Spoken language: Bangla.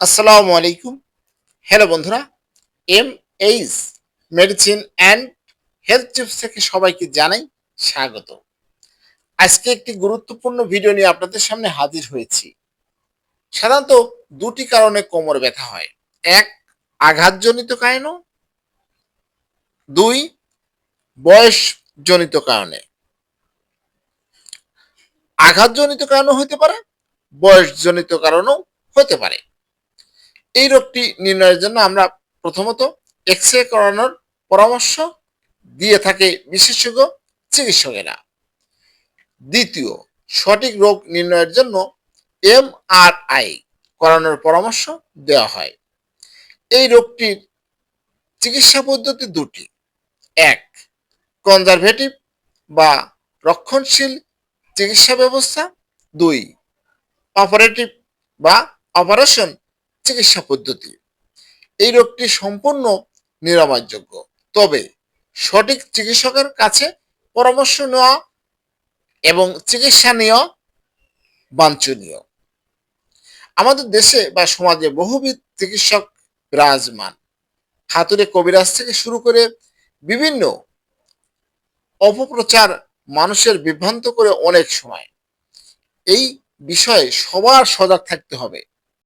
আসসালামু আলাইকুম। হ্যালো বন্ধুরা M H medicine and health tips থেকে সবাইকে জানাই স্বাগত। আজকে একটি গুরুত্বপূর্ণ ভিডিও নিয়ে আপনাদের সামনে হাজির হয়েছি। সাধারণত দুটি কারণে কোমর ব্যথা হয়। এক, আঘাতজনিত কারণ। দুই, বয়সজনিত কারণে। আঘাতজনিত কারণও হতে পারে, বয়সজনিত কারণও হতে পারে। এই রোগটি নির্ণয়ের জন্য আমরা প্রথমত এক্স রে করানোর পরামর্শ দিয়ে থাকে বিশেষজ্ঞ চিকিৎসকেরা। দ্বিতীয়, সঠিক রোগ নির্ণয়ের জন্য এম আর আই করানোর পরামর্শ দেওয়া হয়। এই রোগটির চিকিৎসা পদ্ধতি দুটি। এক কনজারভেটিভ বা রক্ষণশীল চিকিৎসা ব্যবস্থা। দুই অপারেটিভ বা অপারেশন চিকিৎসা পদ্ধতি। এই রোগটি সম্পূর্ণ নিরাময়যোগ্য। তবে সঠিক চিকিৎসকের কাছে পরামর্শ নেওয়া এবং চিকিৎসা নেওয়া বাঞ্ছনীয়। আমাদের দেশে বা সমাজে বহুবিধ চিকিৎসক বিরাজমান। হাতুড়ে কবিরাজ থেকে শুরু করে বিভিন্ন অপপ্রচার মানুষের বিভ্রান্ত করে অনেক সময়। এই বিষয়ে সবার সজাগ থাকতে হবে।